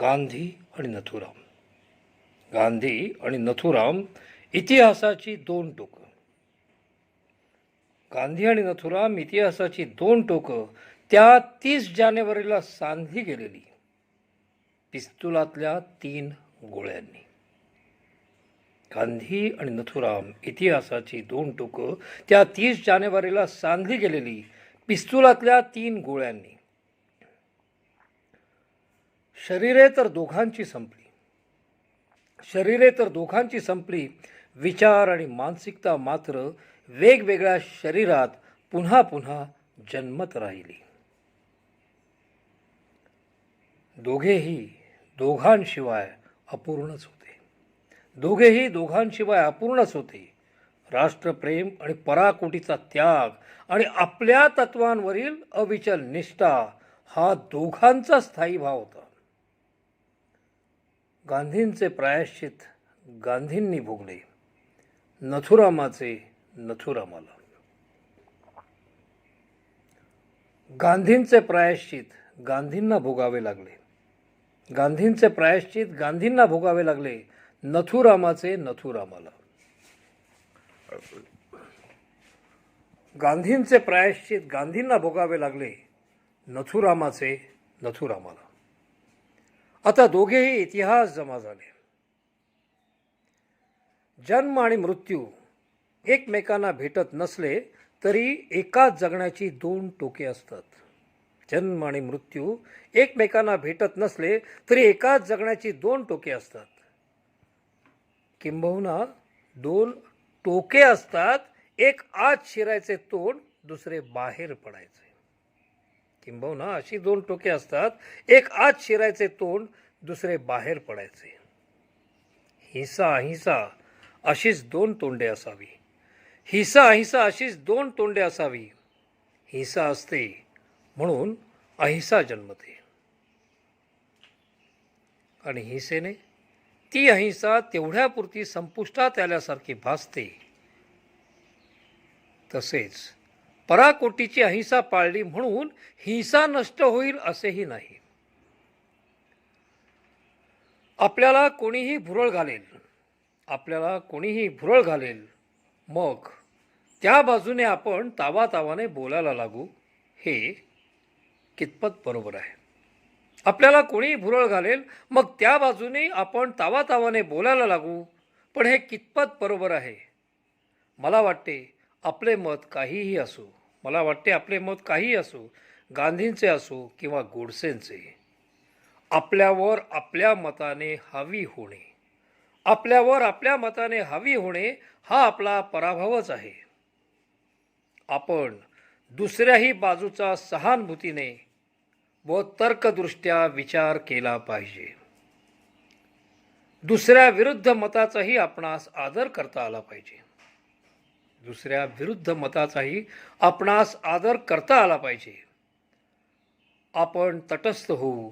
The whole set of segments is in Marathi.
गांधी आणि नथुराम. गांधी आणि नथुराम इतिहासाची दोन टोकं. गांधी आणि नथुराम इतिहासाची दोन टोकं त्या तीस जानेवारीला सांधली गेलेली. पिस्तुलातल्या तीन गोळ्यांनी. गांधी आणि नथुराम इतिहासाची दोन टोकं त्या तीस जानेवारीला सांधली गेलेली. पिस्तुलातल्या तीन गोळ्यांनी. शरीरे तर दोघांची संपली. शरीरे तर दोघांची संपली. विचार आणि मानसिकता मात्र वेगवेगळ्या शरीरात पुन्हा पुन्हा जन्मत राहिली. दोघेही दोघांशिवाय अपूर्णच होते. दोघेही दोघांशिवाय अपूर्णच होते. राष्ट्रप्रेम आणि पराकोटीचा त्याग आणि आपल्या तत्वांवरील अविचल निष्ठा हा दोघांचा स्थायी भाव होता. गांधींचे प्रायश्चित गांधींनी भोगले. नथुरामाचे नथुरामाला. गांधींचे प्रायश्चित गांधींना भोगावे लागले. गांधींचे प्रायश्चित गांधींना भोगावे लागले. नथुरामाचे नथुरामाला. गांधींचे प्रायश्चित गांधींना भोगावे लागले. नथुरामाचे नथुरामाला. आता दोघेही इतिहास जमा झाले जन्म आणि मृत्यू एकमेकांना भेटत नसले तरी एकाच जगण्याची दोन टोके असतात. जन्म आणि मृत्यू एकमेकांना भेटत नसले तरी एकाच जगण्याची दोन टोके असतात. किंबहुना दोन टोके असतात एक आत शिरायचे तोंड दुसरे बाहेर पडायचे. किंबहुना अशी दोन टोके असतात. एक आत शिरायचे तोंड दुसरे बाहेर पडायचे. हिंसा अहिंसा अशीच दोन तोंडे असावी. हिंसा अहिंसा अशीच दोन तोंडे असावी. हिंसा असते म्हणून अहिंसा जन्मते. आणि हिंसेने? ती अहिंसा तेवढ्यापुरती संपुष्टात आल्यासारखी भासते. तसेच पराकोटीची अहिंसा पाळली म्हणून हिंसा नष्ट होईल असेही नाही. आपल्याला कोणीही भुरळ घालेल आपल्याला कोणीही भुरळ घालेल मग त्या बाजूने आपण तावातावाने बोलायला लागू हे कितपत बरोबर आहे. आपल्याला कोणीही भुरळ घालेल मग त्या बाजूने आपण तावातावाने बोलायला लागू पण हे कितपत बरोबर आहे. मला वाटते आपले मत काहीही असो मला वाटते आपले मत काहीही असो गांधींचे असो किंवा गोडसेंचे आपल्यावर आपल्या मताने हवी होणे. आपल्यावर आपल्या मताने हवी होणे हा आपला पराभवच आहे. आपण दुसऱ्याही बाजूचा सहानुभूतीने व तर्कदृष्ट्या विचार केला पाहिजे. दुसऱ्या विरुद्ध मताचाही आपणास आदर करता आला पाहिजे. दुसऱ्या विरुद्ध मताचाही आपणास आदर करता आला पाहिजे. आपण तटस्थ होऊ.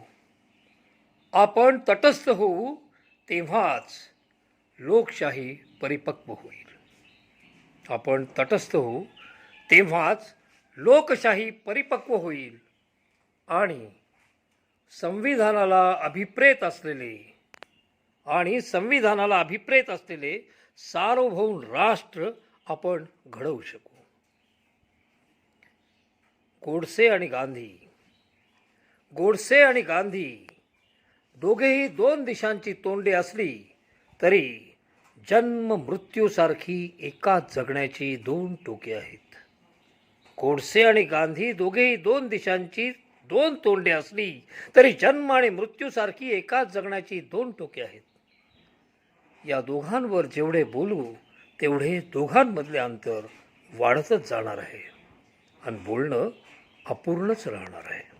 आपण तटस्थ होऊ तेव्हाच लोकशाही परिपक्व होईल. आपण तटस्थ होऊ तेव्हाच लोकशाही परिपक्व होईल आणि संविधानाला अभिप्रेत असलेले आणि संविधानाला अभिप्रेत असलेले सार्वभौम राष्ट्र आपण घडवू शकू. गोडसे आणि गांधी. गोडसे आणि गांधी. दोघेही दोन दिशांची तोंडे असली तरी जन्म मृत्यूसारखी एकाच जगण्याची दोन टोके आहेत. गोडसे आणि गांधी दोघेही दोन दिशांची दोन तोंडे असली तरी जन्म आणि मृत्यूसारखी एकाच जगण्याची दोन टोके आहेत. या दोघांवर जेवढे बोलू तेवढे दोघांमधले अंतर वाढतच जाणार आहे. आणि बोलणं अपूर्णच राहणार आहे.